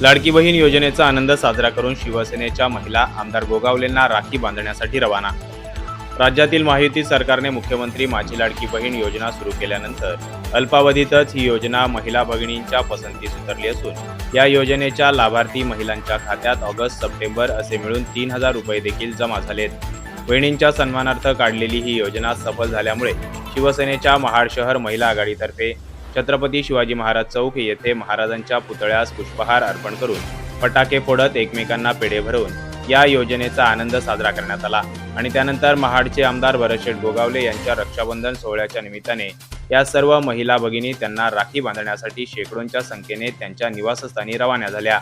लाडकी बहीण योजनेचा आनंद साजरा करून शिवसेनेच्या महिला आमदार गोगावलेंना राखी बांधण्यासाठी रवाना. राज्यातील महायुती सरकारने मुख्यमंत्री माझी लाडकी बहीण योजना सुरू केल्यानंतर अल्पावधीतच ही योजना महिला भगिनींच्या पसंतीस उतरली असून या योजनेच्या लाभार्थी महिलांच्या खात्यात ऑगस्ट सप्टेंबर असे मिळून तीन हजार रुपये देखील जमा झालेत. बहिणींच्या सन्मानार्थ काढलेली ही योजना सफल झाल्यामुळे शिवसेनेच्या महाड शहर महिला आघाडीतर्फे छत्रपती शिवाजी महाराज चौक येथे महाराजांच्या पुतळ्यास पुष्पहार अर्पण करून फटाके फोडत एकमेकांना पेढे भरवून या योजनेचा आनंद साजरा करण्यात आला. आणि त्यानंतर महाडचे आमदार भरतशेठ गोगावले यांच्या रक्षाबंधन सोहळ्याच्या निमित्ताने या सर्व महिला भगिनी त्यांना राखी बांधण्यासाठी शेकडोंच्या संख्येने त्यांच्या निवासस्थानी रवाना झाल्या.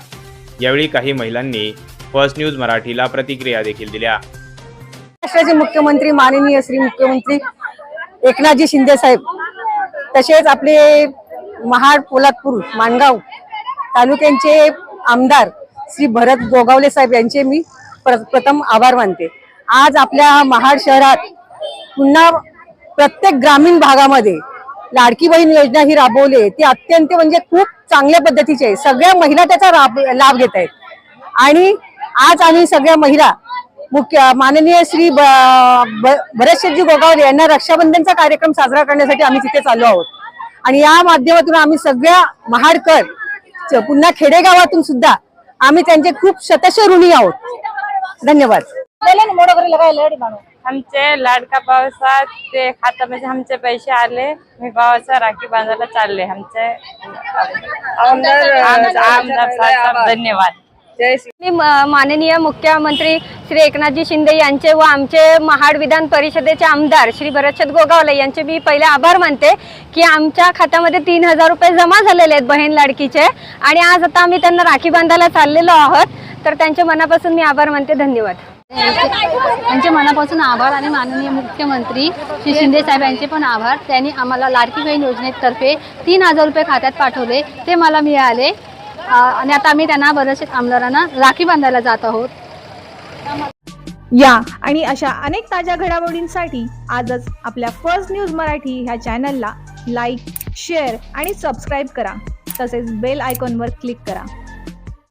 यावेळी काही महिलांनी फर्स्ट न्यूज मराठीला प्रतिक्रिया देखील दिल्या. महाराष्ट्राचे मुख्यमंत्री माननीय श्री मुख्यमंत्री एकनाथजी शिंदे साहेब तसेच आपले महाड पोलादपूर माणगाव तालुक्यांचे आमदार श्री भरत गोगावले साहेब यांचे मी प्र- प्रथम आभार मानते. आज आपल्या महाड शहरात पुन्हा प्रत्येक ग्रामीण भागामध्ये लाडकी बहीण योजना ही राबवली आहे. ती अत्यंत म्हणजे खूप चांगल्या पद्धतीची आहे. सगळ्या महिला त्याचा लाभ घेत आहेत. आणि आज आम्ही सगळ्या महिला मुख्य माननीय श्री भरतशेठजी गोगावले यांना रक्षाबंधनचा कार्यक्रम साजरा करण्यासाठी आम्ही तिथे चाललो आहोत. आणि या माध्यमातून आम्ही सगळ्या महाडकर पुन्हा खेडेगावातून सुद्धा आम्ही त्यांचे खूप शतश ऋणी आहोत. धन्यवाद. आमचे लाडका पावसात ते खात्यामध्ये आमचे पैसे आले. मी भावाचा राखी बांधायला चालले. आमचे आमदार धन्यवाद. मी माननीय मुख्यमंत्री श्री एकनाथजी शिंदे यांचे व आमचे महाड विधान परिषदेचे आमदार श्री भरतशेठ गोगावले यांचे मी पहिले आभार मानते की आमच्या खात्यामध्ये तीन हजार रुपये जमा झालेले आहेत बहीण लाडकीचे. आणि आज आता आम्ही त्यांना राखी बांधायला चाललेलो आहोत. तर त्यांच्या मनापासून मी आभार मानते. धन्यवाद. त्यांच्या मनापासून आभार आणि माननीय मुख्यमंत्री श्री शिंदे साहेब यांचे पण आभार. त्यांनी आम्हाला लाडकी बहीण योजनेतर्फे तीन हजार रुपये खात्यात पाठवले. ते मला मिळाले. आणि आता आम्ही त्यांना बरेचसे आमदारांना राखी बांधायला जात आहोत. या आणि अशा अनेक ताज्या घडामोडींसाठी आजच आपल्या फर्स्ट न्यूज मराठी ह्या चॅनलला लाईक शेअर आणि सबस्क्राईब करा. तसेच बेल आयकॉनवर क्लिक करा.